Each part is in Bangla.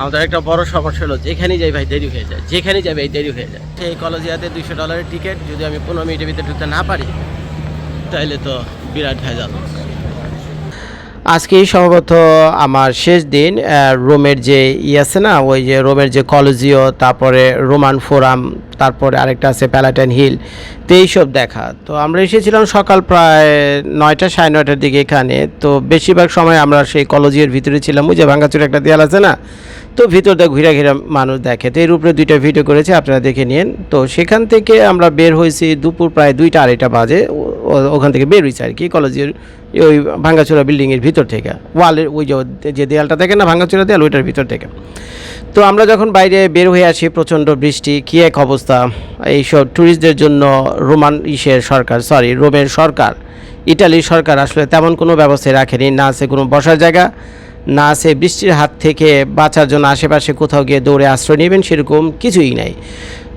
আমাদের একটা বড় সমস্যা হলো যেখানেই যাই ভাই, দেরি হয়ে যায়। যেখানেই যাই ভাই, দেরি হয়ে যায়। সেই কলেজিয়াতে দুইশো ডলারের টিকিট যদি আমি পনেরো মিনিটের ভিতরে ঢুকতে না পারি তাহলে তো বিরাট ভেজাল। আজকেই সম্ভবত আমার শেষ দিন রোমের যে ই আছে না, ওই যে রোমের যে কলেজিও তারপরে রোমান ফোরাম, তারপরে আরেকটা আছে প্যালাটাইন হিল, তো এইসব দেখা। তো আমরা এসেছিলাম সকাল প্রায় নয়টা, সাড়ে নয়টার দিকে এখানে। তো বেশিরভাগ সময় আমরা সেই কলেজিওর ভিতরে ছিলাম, ওই যে ভাঙ্গাচুর একটা দেয়াল আছে না তো ভিতরটা ঘুরে ঘিরে মানুষ দেখে। তো এর উপরে দুইটা ভিডিও করেছে, আপনারা দেখে নিন তো সেখান থেকে আমরা বের হয়েছি দুপুর প্রায় দুইটা আড়াইটা বাজে। ওখান থেকে বের হয়েছি আর কি, কলেজের ওই ভাঙ্গাচোরা বিল্ডিংয়ের ভিতর থেকে। ওয়ালের ওই যে দেয়ালটা দেখেন না, ভাঙ্গাচোরা দেয়াল, ওইটার ভিতর থেকে। তো আমরা যখন বাইরে বের হয়ে আসি, প্রচণ্ড বৃষ্টি, কী এক অবস্থা। এইসব ট্যুরিস্টদের জন্য রোমান ইসের সরকার সরি রোমের সরকার। ইটালির সরকার আসলে তেমন কোনো ব্যবস্থা রাখেনি, না আছে কোনো বসার জায়গা না আছে বৃষ্টির হাত থেকে বাঁচার জন্য আশেপাশে কোথাও গিয়ে দৌড়ে আশ্রয় নেবেন সেরকম কিছুই নাই।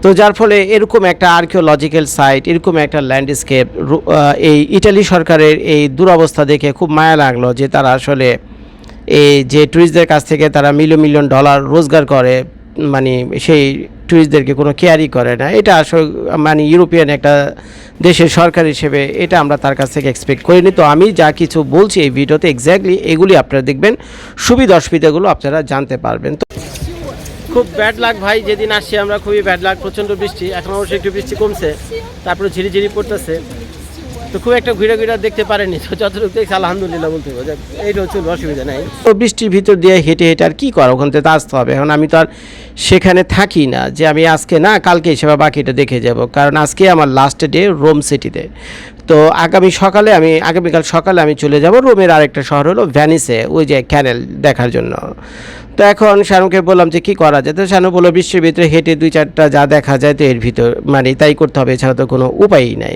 তো যার ফলে এরকম একটা আর্কিওলজিক্যাল সাইট এরকম একটা ল্যান্ডস্কেপ এই ইটালি সরকারের এই দুরবস্থা দেখে খুব মায়া লাগল যে তারা আসলে এই যে ট্যুরিস্টদের কাছ থেকে তারা মিলিয়ন মিলিয়ন ডলার রোজগার করে মানে সেই ট্যুরিস্টদেরকে কোনো কেয়ারই করে না। এটা আসলে মানে ইউরোপিয়ান একটা দেশের সরকার হিসেবে এটা আমরা তার কাছ থেকে এক্সপেক্ট করিনি। তো আমি যা কিছু বলছি এই ভিডিওতে এক্স্যাক্টলি এগুলি আপনারা দেখবেন। সুবিধা অসুবিধাগুলো আপনারা জানতে পারবেন। তো খুব ব্যাড লাগ ভাই, যেদিন আসছি আমরা খুবই ব্যাড লাগ প্রচণ্ড বৃষ্টি, এখন অবশ্যই একটু বৃষ্টি কমছে, তারপরে ঝিরিঝিরি পড়তেছে তো খুব একটা ঘুরে ঘুরে দেখতে পারেনি। তো যতটুকু দেখছি, আলহামদুলিল্লাহ বলতে হবে এইটা হচ্ছে অসুবিধা নাই। তো বৃষ্টির ভিতর দিয়ে হেঁটে হেঁটে আর কী করা? ওখান থেকে আসতে হবে। এখন আমি তো আর সেখানে থাকি না, যে আমি আজকে না, কালকে হিসেবে বাকিটা দেখে যাব। কারণ আজকে আমার লাস্ট ডে রোম সিটিতে তো। আগামী সকালে আমি, আগামীকাল সকালে আমি চলে যাব। রোমের আরেকটা শহর হলো ভ্যানিসে ওই যে ক্যানেল দেখার জন্য। তো এখন শানুকে বললাম যে, কী করা যায়? তো শানু বলল, বৃষ্টির ভিতরে হেঁটে দুই চারটা যা দেখা যায় তো এর ভিতর। মানে তাই করতে হবে, এছাড়া তো কোনো উপায়ই নাই।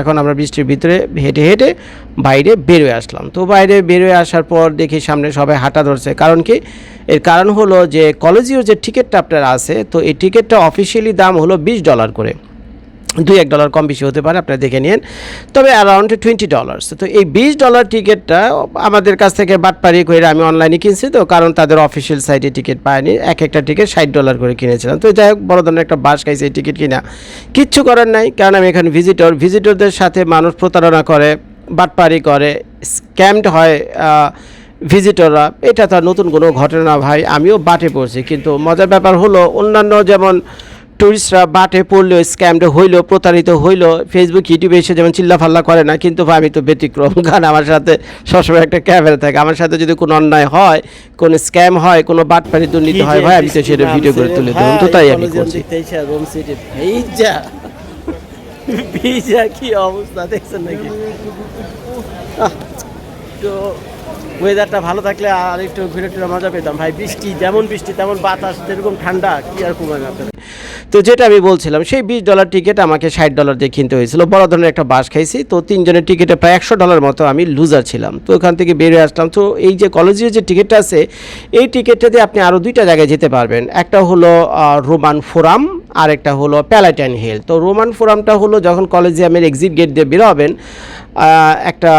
এখন আমরা বৃষ্টির ভিতরে হেঁটে হেঁটে বাইরে বেরোয় আসলাম। তো বাইরে বেরোয় আসার পর দেখি সামনে সবাই হাঁটা ধরছে। কারণ কি? এর কারণ হলো যে কলেজীয় যে টিকিটটা আপনার আছে, তো এই টিকিটটা অফিসিয়ালি দাম হলো বিশ ডলার করে। দুই এক ডলার কম বেশি হতে পারে, আপনারা দেখে নিন। তবে অ্যারাউন্ড টোয়েন্টি ডলার্স তো এই বিশ ডলার টিকিটটা আমাদের কাছ থেকে বাটপারি করে আমি অনলাইনে কিনছি তো, কারণ তাদের অফিসিয়াল সাইটে টিকিট পায়নি। এক একটা টিকিট ষাট ডলার করে কিনেছিলাম। তো যাই হোক, বড় ধরনের একটা বাস খাইছে এই টিকিট কিনা। কিচ্ছু করার নাই, কারণ আমি এখানে ভিজিটর ভিজিটরদের সাথে মানুষ প্রতারণা করে বাটপারি করে স্ক্যামড হয় ভিজিটররা এটা তো নতুন কোনো ঘটনা ভাই, আমিও বাটে পড়ছি। কিন্তু মজার ব্যাপার হলো, অন্যান্য যেমন টুরিস্টরা বাটে পড়লেও স্ক্যামটা হইল প্রতারিত হইল ফেসবুক ইউটিউবে এসে যেমন চিল্লাফাল্লা করে না কিন্তু ভাই আমি তো ব্যতিক্রম। কারণ আমার সাথে সবসময় একটা ক্যামেরা থাকে। আমার সাথে যদি কোনো অন্যায় হয় কোনো স্ক্যাম হয় কোনো বাটপারি দুর্নীতি হয় ভাই আমি তো সেটা ভিডিও করে তুলে দেবো তো তাই আমি করছি। ভিজা কি অবস্থা দেখছেন নাকি? তো ওয়েদারটা ভালো থাকলে আর একটু ঘুরে টুরে মজা পেতাম। ভাই বৃষ্টি যেমন বৃষ্টি তেমন বাতাস যেরকম ঠান্ডা কি আর কমাবে আপনার তো যেটা আমি বলছিলাম, সেই বিশ ডলার টিকিট আমাকে ষাট ডলার দিয়ে কিনতে হয়েছিল। বড় ধরনের একটা বাস খাইছি। তো তিনজনের টিকিটে প্রায় একশো ডলার মতো আমি লুজার ছিলাম। তো ওখান থেকে বেরিয়ে আসলাম। তো এই যে কলেজের যে টিকিটটা আছে, এই টিকিটটা দিয়ে আপনি আরও দুইটা জায়গায় যেতে পারবেন। একটা হলো রোমান ফোরাম আর একটা হলো প্যালাটাইন হিল তো রোমান ফোরামটা হলো যখন কলেজিয়ামের এক্সিট গেট দিয়ে বেরোবেন একটা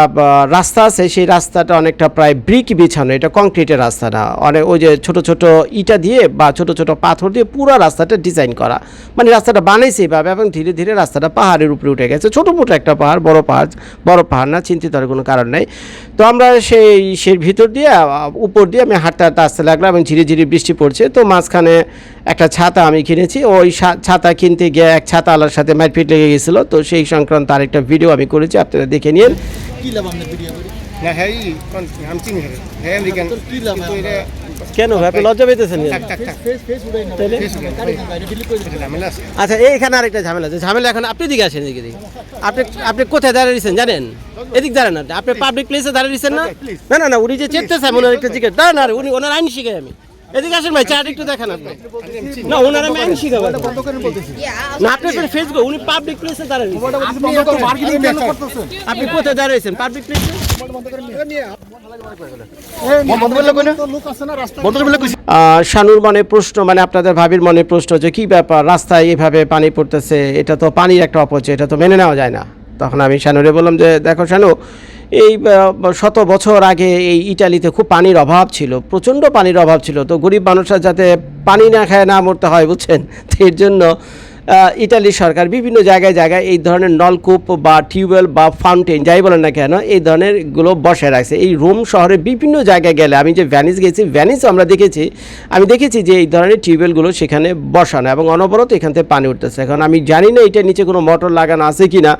রাস্তা আছে। সেই রাস্তাটা অনেকটা প্রায় ব্রিক বিছানো। এটা কংক্রিটের রাস্তা না অনেক ওই যে ছোট ছোট ইটা দিয়ে বা ছোট ছোট পাথর দিয়ে পুরো রাস্তাটা ডিজাইন করা। মানে রাস্তাটা বানাইছে এইভাবে এবং ধীরে ধীরে রাস্তাটা পাহাড়ের উপরে উঠে গেছে। ছোটো মোটো একটা পাহাড় বড় পাহাড় বড় পাহাড় না চিন্তিত হওয়ার কোনো কারণ নেই। তো আমরা সেই সেই ভিতর দিয়ে উপর দিয়ে আমি হাঁটতে হাঁটতে আসতে লাগলাম এবং ধীরে ধীরে বৃষ্টি পড়ছে। তো মাঝখানে একটা ছাতা আমি কিনেছি। ওই ছাতা কিনতে গিয়ে এক ছাতা আলার সাথে মারপিট লেগে গেছিল। তো সেই সংক্রান্ত আরেকটা ভিডিও আমি করেছি আপনারা দেখে নিন। কি লাভ আপনার ভিডিও করে? না হ্যাঁ কেন ভাই? আপনি লজ্জা পেতেছেন আচ্ছা এইখানে আরেকটা ঝামেলা আছে। ঝামেলা এখন আপনি দিকে আসেন এদিকে দিকে আপনি আপনি কোথায় দাঁড়িয়েছেন জানেন? এদিক দাঁড়ান আপনি। আপনি পাবলিক প্লেসে দাঁড়িয়েছেন না? না না না উনি যে চেপতেছে ওনার একটা জিজ্ঞেস। দাঁড়ান আর উনি ওনার আইন শিখে আমি। এদিকে আসেন ভাই চার্ট একটু দেখান আপনি। না ওনার আমি আইন শিখাবো। না আপনি আপনার ফেসবুক উনি পাবলিক প্লেসে দাঁড়ান আপনি কোথায়? দাঁড়িয়েছেন পাবলিক প্লেসে শানুর মনে প্রশ্ন মানে আপনাদের ভাবির মনে প্রশ্ন যে কি ব্যাপার রাস্তায় এভাবে পানি পড়তেছে এটা তো পানির একটা অপচয় এটা তো মেনে নেওয়া যায় না। তখন আমি শানুরে বললাম যে দেখো শানু এই শত বছর আগে এই ইটালিতে খুব পানির অভাব ছিল, প্রচণ্ড পানির অভাব ছিল। তো গরিব মানুষরা যাতে পানি না খায়, না মরতে হয়, বুঝছেন? এর জন্য ইটালির সরকার বিভিন্ন জায়গায় জায়গায় এই ধরনের নলকূপ বা টিউবওয়েল বা ফাউন্টেন, যাই বলেন না কেন, এই ধরনেরগুলো বসে রাখছে। এই রোম শহরে বিভিন্ন জায়গায় গেলে, আমি যে ভ্যানিস গেছি ভ্যানিস আমরা দেখেছি, আমি দেখেছি যে এই ধরনের টিউবওয়েলগুলো সেখানে বসানো এবং অনবরত এখান থেকে পানি উঠতেছে। এখন আমি জানি না এটা নিচে কোনো মোটর লাগানো আছে কি না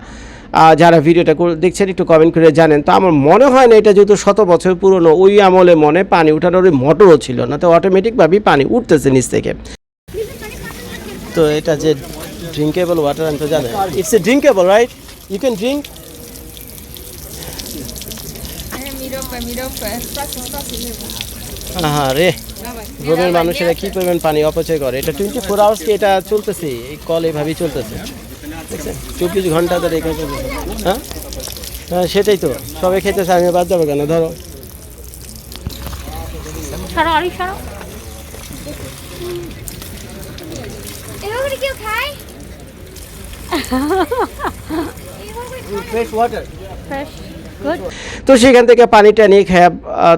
যারা ভিডিওটা দেখছেন, একটু কমেন্ট করে জানেন। তো আমার মনে হয় না এটা যেহেতু শত বছর পুরনো, ওই আমলে মনে পানি উঠানোর ওই মোটরও ছিল না। তো অটোমেটিকভাবেই পানি উঠতেছে নিচ থেকে। তো এটা যে ড্রিঙ্কেবল ওয়াটার আমি তো it's a drinkable right you can drink হ্যাঁ রে। রোমের মানুষেরা কি পরিমাণ পানি অপচয় করে। এটা টোয়েন্টি ফোর আওয়ার্স কি এটা চলতেছে? এই কল এভাবেই চলতেছে। দেখছেন চব্বিশ ঘণ্টা ধরে এখানে হ্যাঁ? হ্যাঁ সেটাই তো। সবাই খেতে চাই আমি বাদ যাব কেন? ধরো। ফ্রেশ ওয়াটার সরো। তো সেখান থেকে পানিটা নিয়ে খেয়ে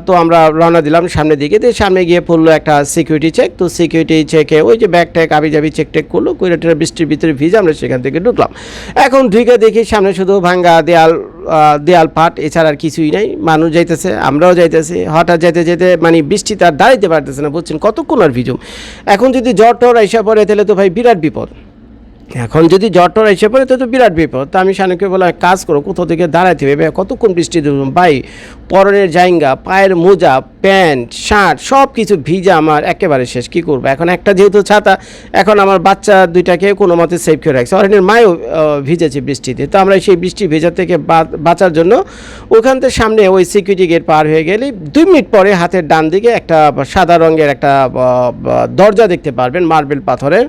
তো আমরা রওনা দিলাম সামনের দিকে। তো সামনে গিয়ে পড়ল একটা সিকিউরিটি চেক তো সিকিউরিটি চেকে ওই যে ব্যাগ ট্যাগ আবি যাবি চেক টেক করল কুইরাটের বৃষ্টির ভিতরে ভিজে আমরা সেখান থেকে ঢুকলাম। এখন ঢুকে দেখি সামনে শুধু ভাঙ্গা দেয়াল দেয়াল পাট, এছাড়া আর কিছুই নাই। মানুষ যাইতেছে, আমরাও যাইতেছি। হঠাৎ যেতে যেতে মানে বৃষ্টি তার দাঁড়াইতে পারতেছে না, বুঝছেন? কতক্ষণ আর ভিজুম? এখন যদি জ্বর টর এসে পড়ে, তাহলে তো ভাই বিরাট বিপদ। এখন যদি জ্বর এসে পড়ে তো তো বিরাট বিপদ। তা আমি শানুকে বললাম কাজ করো, কোথাও থেকে দাঁড়াইতে হবে কতক্ষণ বৃষ্টি দেব? ভাই, পরনের জাইঙ্গা, পায়ের মোজা, প্যান্ট, শার্ট সব কিছু ভিজা আমার একেবারে শেষ। কি করব? এখন একটা যেহেতু ছাতা, এখন আমার বাচ্চা দুইটাকে কোনো মতে সেভ করে রাখছে। অরণ্যের মায়ও ভিজেছে বৃষ্টিতে। তো আমরা সেই বৃষ্টি ভেজা থেকে বাঁচার জন্য ওখান থেকে সামনে ওই সিকিউরিটি গেট পার হয়ে গেলে দুই মিনিট পরে হাতের ডান দিকে একটা সাদা রঙের একটা দরজা দেখতে পারবেন মার্বেল পাথরের।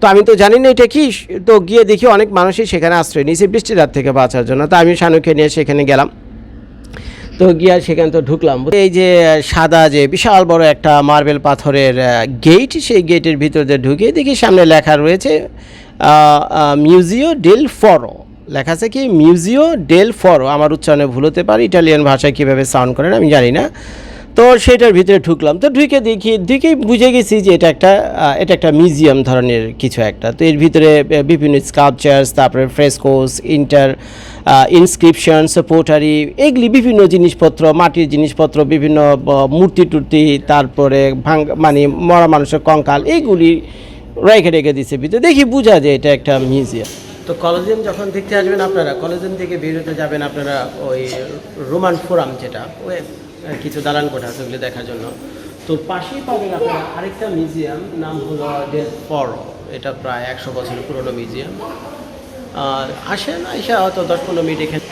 তো আমি তো জানি না এটা কি তো গিয়ে দেখি অনেক মানুষই সেখানে আশ্রয় নিয়েছে বৃষ্টির রাত থেকে বাঁচার জন্য। তো আমি শানুকে নিয়ে সেখানে গেলাম। তো গিয়া সেখানে তো ঢুকলাম। এই যে, সাদা যে বিশাল বড় একটা মার্বেল পাথরের গেট সেই গেটের ভিতর দিয়ে ঢুকে দেখি সামনে লেখা রয়েছে মিউজিও ডেল ফরো লেখা আছে কি মিউজিও ডেল ফরো আমার উচ্চারণে ভুল হতে পারে, ইটালিয়ান ভাষায় কীভাবে সাউন্ড করেন আমি জানি না। তো সেটার ভিতরে ঢুকলাম। তো ঢুকে দেখি দেখেই বুঝে গেছি যে এটা একটা এটা একটা মিউজিয়াম ধরনের কিছু একটা। তো এর ভিতরে বিভিন্ন স্কাল্পচার্স তারপরে ফ্রেসকোস ইন্টার ইনস্ক্রিপশনস পোটারি এগুলি বিভিন্ন জিনিসপত্র, মাটির জিনিসপত্র, বিভিন্ন মূর্তি টুর্তি, তারপরে ভাঙ মানে মরা মানুষের কঙ্কাল এইগুলি রেখে রেখে দিছে ভিতরে। দেখি বোঝা যায় এটা একটা মিউজিয়াম তো কলেজিয়াম যখন দেখতে আসবেন আপনারা কলেজিয়াম থেকে বেরোতে যাবেন আপনারা ওই রোমান ফোরাম যেটা ওই কিছু দালান কোঠা আছে ওগুলি দেখার জন্য। তো পাশেই পাবেন আপনারা আরেকটা মিউজিয়াম, নাম হলো ডেল ফরো এটা প্রায় একশো বছরের পুরনো মিউজিয়াম। আর আসেন, এসে হয়তো দশ পনেরো মিনিট এখানে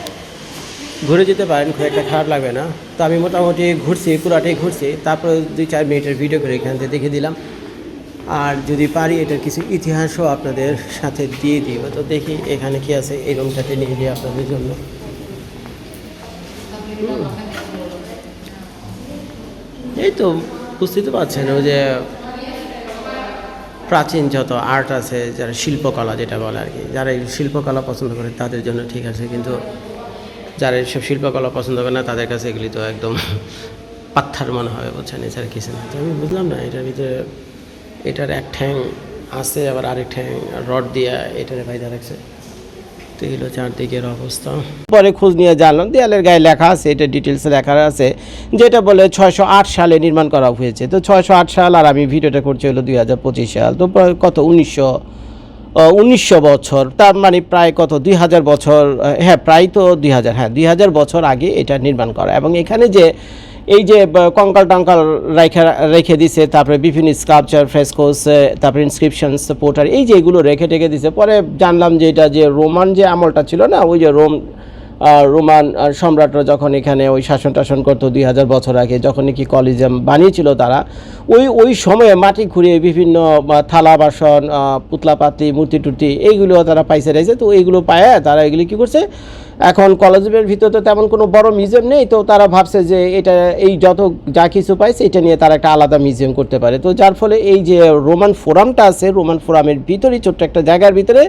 ঘুরে যেতে পারেন, খুব একটা খারাপ লাগবে না। তো আমি মোটামুটি ঘুরছি পুরাটাই ঘুরছি। তারপরে দুই চার মিনিটের ভিডিও করে এখান থেকে দেখে দিলাম। আর যদি পারি, এটার কিছু ইতিহাসও আপনাদের সাথে দিয়ে দিব। তো দেখি এখানে কি আছে, এই রুমটাতে নিয়ে দিই আপনাদের জন্য। এই তো বুঝতেই তো পারছেন, ওই যে প্রাচীন যত আর্ট আছে, যারা শিল্পকলা যেটা বলে আর কি, যারা এই শিল্পকলা পছন্দ করে তাদের জন্য ঠিক আছে, কিন্তু যারা এইসব শিল্পকলা পছন্দ করে না, তাদের কাছে এগুলি তো একদম পাত্থার মনে হবে, বুঝছেন এছাড়া কিছু না। আমি বুঝলাম না, এটার ভিতরে এটার এক ঠ্যাং আছে, আবার আরেক ঠ্যাং রড দিয়ে এটারে বাইদা রাখছে। তো এই চারদিকের অবস্থা। পরে খোঁজ নিয়ে জানলাম, দেয়ালের গায়ে লেখা আছে, এটা ডিটেলসে লেখা আছে, যেটা বলে ছয়শো আট সালে নির্মাণ করা হয়েছে। তো ছয়শো আট সাল, আর আমি ভিডিওটা করছি হলো দুই হাজার পঁচিশ সাল, তো কত, উনিশশো উনিশশো বছর, তার মানে প্রায় কত, দুই হাজার বছর হ্যাঁ প্রায় তো দুই হাজার হ্যাঁ দুই হাজার বছর আগে এটা নির্মাণ করা। এবং এখানে যে এই যে কঙ্কাল টঙ্কাল রেখে রেখে দিছে, তারপরে বিভিন্ন স্কাল্পচার ফ্রেসকোস তারপরে ইনস্ক্রিপশনস পোটার এই যে এগুলো রেখে টেখে দিছে। পরে জানলাম যে এটা যে রোমান যে আমলটা ছিল না, ওই যে রোম রোমান সম্রাটরা যখন এখানে ওই শাসন টাসন করতো দুই হাজার বছর আগে, যখন নাকি কলিজিয়াম বানিয়েছিল তারা, ওই ওই সময়ে মাটি খুঁড়িয়ে বিভিন্ন থালা বাসন পুতলাপাতি মূর্তি টুর্তি, এইগুলো তারা পাইছে রয়েছে তো এইগুলো পায় তারা এগুলি কী করছে, এখন কলেজের ভিতরে তো তেমন কোনো বড় মিউজিয়াম নেই, তো তারা ভাবছে যে এটা, এই যত যা কিছু পাইছে, এটা নিয়ে তারা একটা আলাদা মিউজিয়াম করতে পারে। তো যার ফলে এই যে রোমান ফোরামটা আছে রোমান ফোরামের ভিতরেই ছোট্ট একটা জায়গার ভিতরে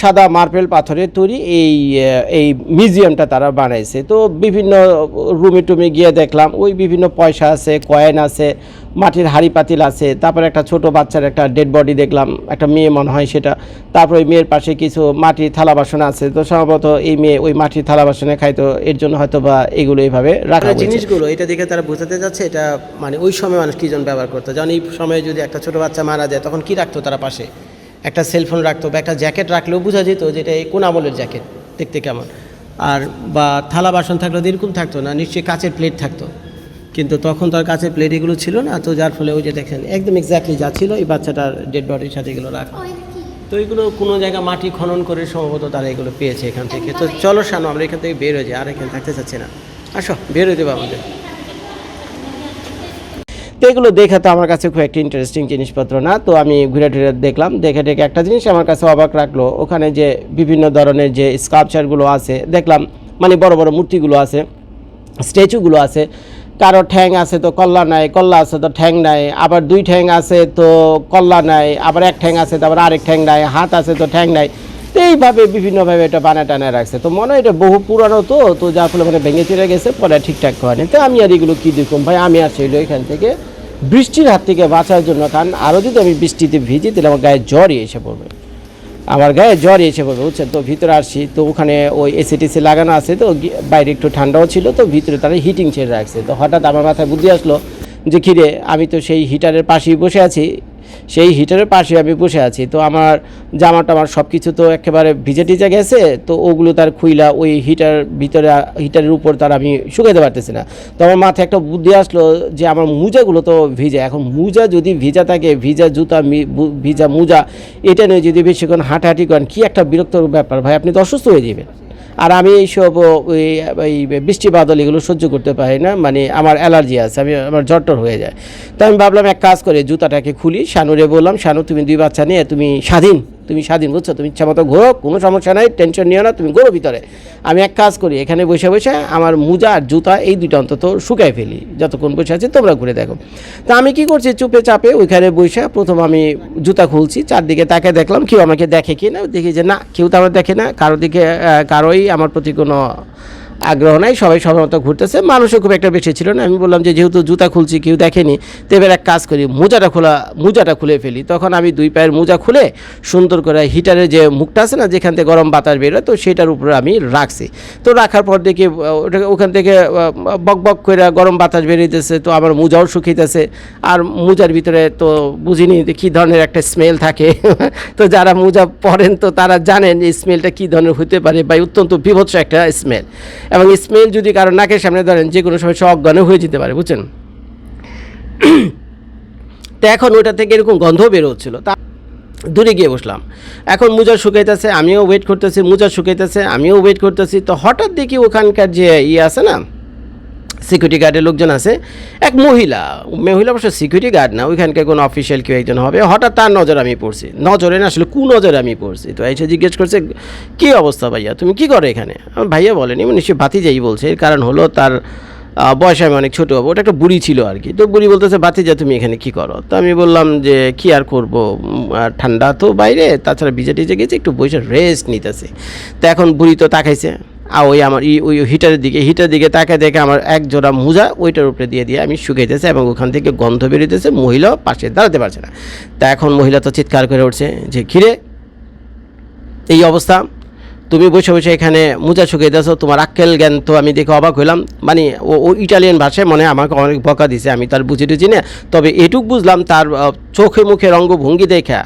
সাদা মার্বেল পাথরের তৈরি এই এই মিউজিয়ামটা তারা বানাইছে। তো বিভিন্ন রুমে টুমে গিয়ে দেখলাম ওই বিভিন্ন পয়সা আছে কয়েন আছে মাটির হাড়ি পাতিল আছে তারপরে একটা ছোট বাচ্চার একটা ডেড বডি দেখলাম একটা মেয়ে মনে হয় সেটা। তারপর ওই মেয়ের পাশে কিছু মাটির থালা বাসন আছে তো সম্ভবত এই মেয়ে ওই মাটির থালা বাসনে খাইতো এর জন্য হয়তো বা এগুলো এইভাবে রাখা জিনিসগুলো এটা দেখে তারা বোঝাতে যাচ্ছে এটা মানে ওই সময় মানুষ কী জন ব্যবহার করতো? যেমন এই সময়ে যদি একটা ছোট বাচ্চা মারা যায় তখন কি রাখতো তারা পাশে? একটা সেলফোন রাখতো বা একটা জ্যাকেট রাখলেও বোঝা যেত যে এটা এই কোন আমলের জ্যাকেট দেখতে কেমন। আর বা থালা বাসন থাকলে এরকম থাকতো না নিশ্চয়ই কাঁচের প্লেট থাকতো। কিন্তু তখন তো আর কাছের প্লেট এগুলো ছিল না তো যার ফলে ওই যে দেখেন একদম এক্স্যাক্টলি যা ছিল এই বাচ্চাটার ডেড বডির সাথে এগুলো রাখা। তো এগুলো কোনো জায়গায় মাটি খনন করে সম্ভবত তারা এগুলো পেয়েছে এখান থেকে। তো চলো শানো আমরা এখান থেকে বের হয়ে যাই আর এখানে থাকতে চাচ্ছি না। আসো বের হয়ে দেবো আমাদের। তো এগুলো দেখে তো আমার কাছে খুব একটা ইন্টারেস্টিং জিনিসপত্র না। তো আমি ঘুরে টুরে দেখলাম, দেখে দেখে একটা জিনিস আমার কাছে অবাক রাখল ওখানে যে বিভিন্ন ধরনের যে স্কাল্পচারগুলো আছে, দেখলাম মানে বড় বড় মূর্তিগুলো আছে স্ট্যাচুগুলো আছে। কারও ঠ্যাং আছে তো কল্লা নাই, কল্লা আছে তো ঠ্যাং নাই, আবার দুই ঠ্যাং আছে তো কল্লা নাই, আবার এক ঠ্যাং আছে তো আবার আরেক ঠ্যাং নাই, হাত আছে তো ঠ্যাং নাই। তো এইভাবে বিভিন্নভাবে এটা বানা টানা রাখছে। তো মনে হয় এটা বহু পুরানো তো তো যার ফলে মানে ভেঙে চলে গেছে, পরে ঠিকঠাক হয়নি। তো আমি আর এগুলো কী দেখুন ভাই, আমি আর ছিল এখান থেকে বৃষ্টির হাত থেকে বাঁচার জন্য কারণ আরও যদি আমি বৃষ্টিতে ভিজি, তাহলে আমার গায়ে জ্বরই এসে পড়বে। আমার গায়ে জ্বর এসে পড়বে, বুঝছেন? তো ভিতরে আসছি, তো ওখানে ওই এসি এসিটিসি লাগানো আছে, তো বাইরে একটু ঠান্ডাও ছিল, তো ভিতরে তারা হিটিং ছেড়ে রাখছে। তো হঠাৎ আমার মাথায় বুদ্ধি আসলো যে খিরে আমি তো সেই হিটারের পাশেই বসে আছি সেই হিটারের পাশে আমি বসে আছি। তো আমার জামা টামার সব কিছু তো একেবারে ভিজে টিজে গেছে, তো ওগুলো তার খুইলা ওই হিটার ভিতরে, হিটারের উপর তার আমি শুকাইতে পারতেছি না। তো আমার মাথায় একটা বুদ্ধি আসলো যে আমার মোজাগুলো তো ভিজে, এখন মোজা যদি ভিজা থাকে, ভিজা জুতা ভিজা মোজা, এটা নিয়ে যদি বেশিক্ষণ হাঁটাহাঁটি করেন, কি একটা বিরক্ত ব্যাপার। ভাই, আপনি তো অসুস্থ হয়ে যাবেন। আর আমি এইসব ওই বৃষ্টি বাদল এগুলো সহ্য করতে পারি না মানে আমার অ্যালার্জি আছে, আমি, আমার জ্বরটর হয়ে যায়। তো আমি ভাবলাম এক কাজ করে, জুতাটাকে খুলি, শানুরে বললাম, শানু, তুমি দুই বাচ্চা নিয়ে তুমি স্বাধীন। তুমি স্বাধীন, বুঝছ? তুমি ইচ্ছা মতো ঘোরো, কোনো সমস্যা নাই টেনশন নিও না, তুমি ঘোরো ভিতরে। আমি এক কাজ করি, এখানে বসে বসে আমার মোজা আর জুতা এই দুইটা অন্তত শুকাই ফেলি। যতক্ষণ বসে আছি তোমরা ঘুরে দেখো। তা আমি কি করছি, চুপে চাপে ওইখানে বসে প্রথম আমি জুতা খুলছি, চারদিকে তাকে দেখলাম, কেউ আমাকে দেখে কি না দেখি যে না, কেউ তো আমার দেখে না, কারও দিকে কারোই আমার প্রতি কোনো আগ্রহ নাই সবাই সবার ঘুরতেছে। মানুষও খুব একটা বেশি ছিল না। আমি বললাম যে যেহেতু জুতা খুলছি কেউ দেখেনি তো এবার এক কাজ করি মোজাটা খোলা মোজাটা খুলে ফেলি। তখন আমি দুই পায়ের মোজা খুলে সুন্দর করে হিটারের যে মুখটা আছে না যেখান থেকে গরম বাতাস বেরোয় তো সেটার উপরে আমি রাখছি। তো রাখার পর দেখি আহ, ওটা- ওখান থেকে বক বক করে গরম বাতাস বেরিয়েছে তো আমার মোজাও শুকিয়েছে আর মোজার ভিতরে তো বুঝিনি যে কী ধরনের একটা স্মেল থাকে। তো যারা মোজা পরেন তো তারা জানেন এই স্মেলটা কী ধরনের হতে পারে বা অত্যন্ত বিভৎস একটা স্মেল এবং স্মেল যদি কারও নাকের সামনে ধরেন, যে কোনো সময় সে অজ্ঞানও হয়ে যেতে পারে, বুঝছেন? তো এখন ওটা থেকে এরকম গন্ধ বেরোচ্ছিল তা দূরে গিয়ে বসলাম। এখন মোজা শুকাইতেছে, আমিও ওয়েট করতেছি, মোজা শুকাইতেছে, আমিও ওয়েট করতেছি। তো হঠাৎ দেখি ওখানকার যে ইয়ে আছে না সিকিউরিটি গার্ডের লোকজন আছে। এক মহিলা মহিলা অবশ্য সিকিউরিটি গার্ড না, ওইখানকার কোনো অফিসিয়াল কেউ একজন হবে। হঠাৎ তার নজর আমি পড়ছি। নজরে না, আসলে কু নজরে আমি পড়ছি? তো এসে জিজ্ঞেস করছে, কী অবস্থা ভাইয়া? তুমি কি করো এখানে? আমার ভাইয়া বলেনি নিশ্চয়ই ভাতিজাই বলছে। এর কারণ হলো তার বয়স আমি অনেক ছোটো হব। ওটা একটা বুড়ি ছিল আর কি তো বুড়ি বলতেছে, ভাতিজা, তুমি এখানে কি করো? তো আমি বললাম যে, কি আর করব? ঠান্ডা তো বাইরে, তাছাড়া ভিজে টিজে গেছে, একটু বসে রেস্ট নিতেছে। তো এখন বুড়ি তো তাকাইছে। আর ওই আমার ওই হিটারের দিকে হিটারের দিকে তাকে দেখে আমার এক জোড়া মোজা ওইটার উপরে দিয়ে দিয়ে আমি শুকাইতেছে এবং ওখান থেকে গন্ধ বেরোতেছে মহিলা পাশে দাঁড়াতে পারছে না। তা এখন মহিলা তো চিৎকার করে উঠছে যে ঘিরে এই অবস্থা? তুমি বসে বসে এখানে মোজা শুকিয়ে দিয়েছ, তোমার আক্কেল জ্ঞান তো আমি দেখে অবাক হইলাম। মানে ও ও ইটালিয়ান ভাষায় মনে আমাকে অনেক বকা দিছে, আমি তার বুঝি টুঝি না। তবে এটুক বুঝলাম তার চোখে মুখে রঙ্গভঙ্গি দেখা।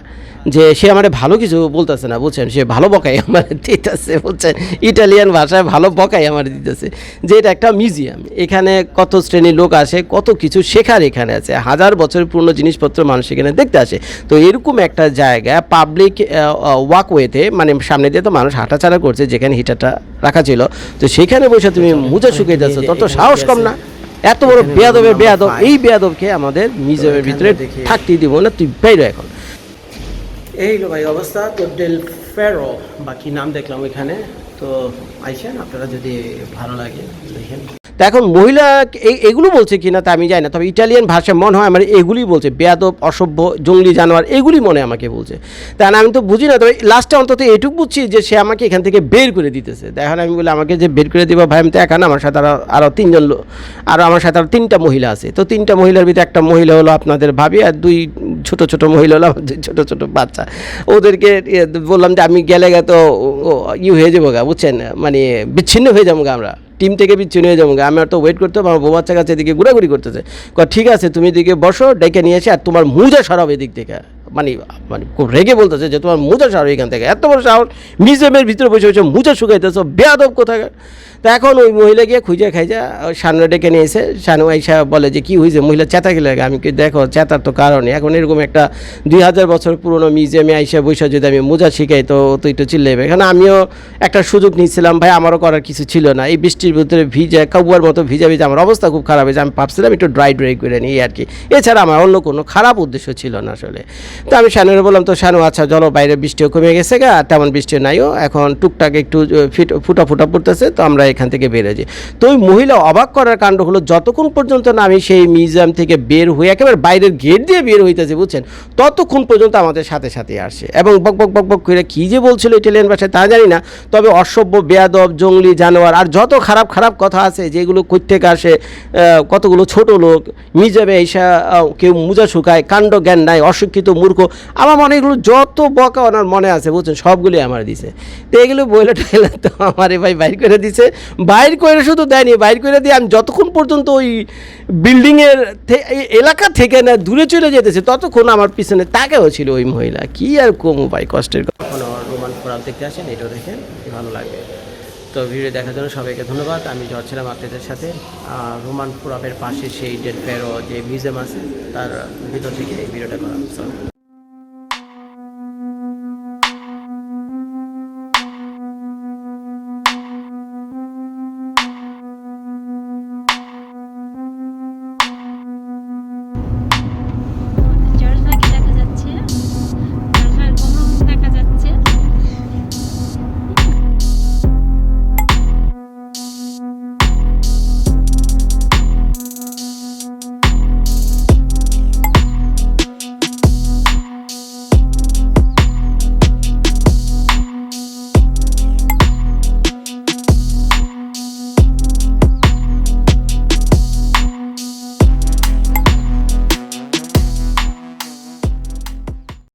যে সে আমার ভালো কিছু বলতেছে না বুঝছেন? সে ভালো বকাই আমার দিতেছে বুঝছেন? ইটালিয়ান ভাষায় ভালো বকাই আমার দিতেছে। যে এটা একটা মিউজিয়াম এখানে কত শ্রেণির লোক আসে কত কিছু শেখার এখানে আছে হাজার বছর পুরনো জিনিসপত্র মানুষ এখানে দেখতে আসে। তো এরকম একটা জায়গা পাবলিক ওয়াকওয়েতে মানে সামনে দিয়ে তো মানুষ হাঁটাচালা করছে যেখানে হিটারটা রাখা ছিল। তো সেখানে বসে তুমি মুজা শুকিয়ে যাচ্ছ তোর তো সাহস কম না? এত বড় বেয়াদবের বেয়াদব এই বেয়াদবকে আমাদের মিউজিয়ামের ভিতরে থাকতে দিব না তুই বাইরে এখন। এই হলো ভাই অবস্থা তো ডেল ফেরো বা কি নাম দেখলাম ওইখানে তো আইসেন, আপনারা যদি ভালো লাগে, দেখেন। তা এখন মহিলা এগুলো বলছে কিনা তা আমি জানি না, তবে ইটালিয়ান ভাষায় মনে হয় আমার এগুলি বলছে, বেয়াদব, অসভ্য, জঙ্গলি জানোয়ার, এগুলি মনে আমাকে বলছে। তা না, আমি তো বুঝি না, তবে লাস্টে অন্তত এটুকু বুঝছি যে সে আমাকে এখান থেকে বের করে দিতেছে। তা এখন আমি বলি, আমাকে যে বের করে দিবা ভাই, আমি তো একা না, আমার সাথে আরও আরও তিনজন আরও আমার সাথে আরও তিনটা মহিলা আছে। তো তিনটা মহিলার ভিতরে একটা মহিলা হলো আপনাদের ভাবি, আর দুই ছোট ছোট মহিলা হলো আমার দুই ছোট ছোট বাচ্চা। ওদেরকে বললাম যে আমি গেলে গা তো ইউ হয়ে যাব গা, বুঝছেন? মানে বিচ্ছিন্ন হয়ে যাব আমরা। টিম থেকে বিচ্ছিন্ন হয়ে যাব আমি তো ওয়েট করতে হবে আমার বউ বাচ্চা কাছে এদিকে ঘোরাঘুরি করতেছে। ঠিক আছে, তুমি এদিকে বসো, ডেকে নিয়ে এসে আর তোমার মুজা সারাবে এদিক থেকে। মানে মানে খুব রেগে বলতেছে যে তোমার মোজা সরাও এখান থেকে। এত বড় সাহস, মিউজিয়ামের ভিতরে বসে বসে মুজা শুকাইতেছো, বেয়াদব কোথায় তা এখন ওই মহিলা গিয়ে খুঁজে খাইজা সানু ডেকে নিয়ে এসে সানু আইসা বলে যে, কি হয়েছে মহিলা চেতা গেলে আমি কি দেখো, চেতার তো কারণে এখন এরকম একটা দুই হাজার বছর পুরনো মিউজিয়ামে আইসা বৈশা যদি আমি মোজা শিখাই, তো তো চিল্লাইবে। এখানে আমিও একটা সুযোগ নিয়েছিলাম, ভাই, আমারও করার কিছু ছিল না। এই বৃষ্টির ভিতরে ভিজে কাবুয়ার মতো ভিজা ভিজা আমার অবস্থা খুব খারাপ হয়েছে। আমি ভাবছিলাম একটু ড্রাই ড্রাই করে নিই আর কি। এছাড়া আমার অন্য কোনো খারাপ উদ্দেশ্য ছিল না আসলে। তো আমি শানুরে বললাম, তো শানু আচ্ছা চলো, বাইরে বৃষ্টিও কমে গেছে গা, তেমন বৃষ্টি নাইও। এখন টুকটাক একটু ফিট ফুটা ফুটা পড়তেছে, তো আমরা এখান থেকে বেরো যাই তো ওই মহিলা অবাক করার কাণ্ড হলো, যতক্ষণ পর্যন্ত না আমি সেই মিউজিয়াম থেকে বের হয়ে একেবারে বাইরের গেট দিয়ে বের হইতেছে, বুঝছেন, ততক্ষণ পর্যন্ত আমাদের সাথে সাথে আসে। এবং বক বক বক বক করে কী যে বলছিল ইটালিয়ান ভাষায় তা জানি না, তবে অসভ্য, বেয়াদব, জঙ্গলি জানোয়ার আর যত খারাপ খারাপ কথা আছে, যেগুলো কই থেকে আসে কতগুলো ছোট লোক, মিউজিয়ামে এসা কেউ মুজা শুকায়, কাণ্ড জ্ঞান নাই, অশিক্ষিত মূর্খ, আমার মনে এগুলো যত বকা ওনার মনে আছে, বুঝছেন সবগুলি আমার দিছে। তো এগুলো বইলে টাইলে তো আমার ভাই বাইর করে দিছে। বাইর করে শুধু দেয়নি, বাইর করে দিয়ে আমি যতক্ষণ পর্যন্ত ওই বিল্ডিংয়ের এলাকা থেকে না দূরে চলে যেতেছে, ততক্ষণ আমার পিছনে তাকেও ছিল ওই মহিলা। কি আর কমু ভাই, কষ্টের রোমান ফোরাম দেখতে আসেন, এটাও দেখেন ভালো লাগবে তো ভিডিও দেখার জন্য সবাইকে ধন্যবাদ। আমি ছিলাম আপনাদের সাথে। রোমান ফোরামের পাশে সেই ডেট ফেরো যে মিউজিয়াম আছে, তার ভিতর থেকে এই ভিডিওটা করা।